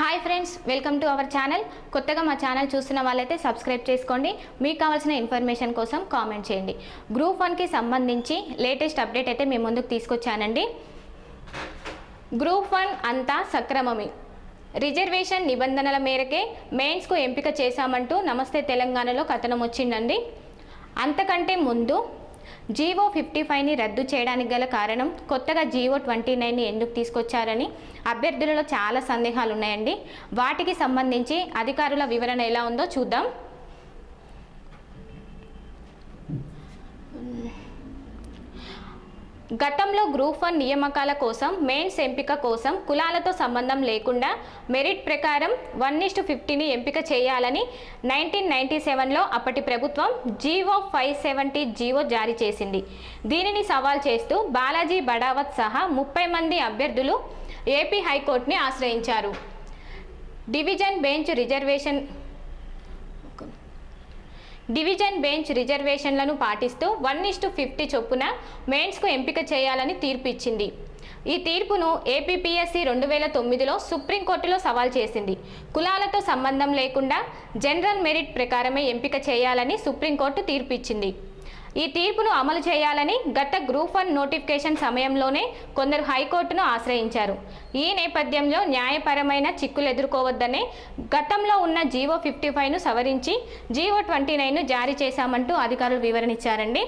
Hi friends welcome to our channel కొత్తగా మా channel చూస్తున్న వాళ్ళైతే సబ్స్క్రైబ్ చేసుకోండి. మీకు కావాల్సిన ఇన్ఫర్మేషన్ కోసం కామెంట్ చేయండి. గ్రూప్ వన్కి సంబంధించి లేటెస్ట్ అప్డేట్ అయితే మీ ముందుకు తీసుకొచ్చానండి. గ్రూప్ వన్ అంతా సక్రమమే. రిజర్వేషన్ నిబంధనల మేరకే మెయిన్స్కు ఎంపిక చేశామంటూ నమస్తే తెలంగాణలో కథనం వచ్చిందండి. అంతకంటే ముందు జీవో ఫిఫ్టీ ఫైవ్ని రద్దు చేయడానికి గల కారణం కొత్తగా జీవో ట్వంటీ నైన్ని ఎందుకు తీసుకొచ్చారని అభ్యర్థులలో చాలా సందేహాలు ఉన్నాయండి వాటికి సంబంధించి అధికారుల వివరణ ఎలా ఉందో చూద్దాం. గతంలో గ్రూప్ వన్ నియామకాల కోసం మెయిన్స్ ఎంపిక కోసం కులాలతో సంబంధం లేకుండా మెరిట్ ప్రకారం వన్ ఇస్టు ఫిఫ్టీని ఎంపిక చేయాలని నైన్టీన్ నైన్టీ సెవెన్లో అప్పటి ప్రభుత్వం జీవో ఫైవ్ సెవెంటీ జీవో జారీ చేసింది. దీనిని సవాల్ చేస్తూ బాలాజీ బడావత్ సహా ముప్పై మంది అభ్యర్థులు ఏపీ హైకోర్టుని ఆశ్రయించారు. Division bench reservation division bench రిజర్వేషన్లను పాటిస్తూ వన్ ఇస్టు ఫిఫ్టీ చొప్పున మెయిన్స్కు ఎంపిక చేయాలని తీర్పు ఇచ్చింది ఈ తీర్పును ఏపీపీఎస్సీ రెండు వేల తొమ్మిదిలో సుప్రీంకోర్టులో సవాల్ చేసింది. కులాలతో సంబంధం లేకుండా జనరల్ మెరిట్ ప్రకారమే ఎంపిక చేయాలని సుప్రీంకోర్టు తీర్పు ఇచ్చింది ఈ తీర్పును అమలు చేయాలని గత గ్రూప్ వన్ నోటిఫికేషన్ సమయంలోనే కొందరు హైకోర్టును ఆశ్రయించారు. ఈ నేపథ్యంలో న్యాయపరమైన చిక్కులు ఎదుర్కోవద్దనే గతంలో ఉన్న జీవో ఫిఫ్టీ ఫైవ్ను సవరించి జీవో ట్వంటీ నైన్ను జారీ చేశామంటూ అధికారులు వివరణ ఇచ్చారండి.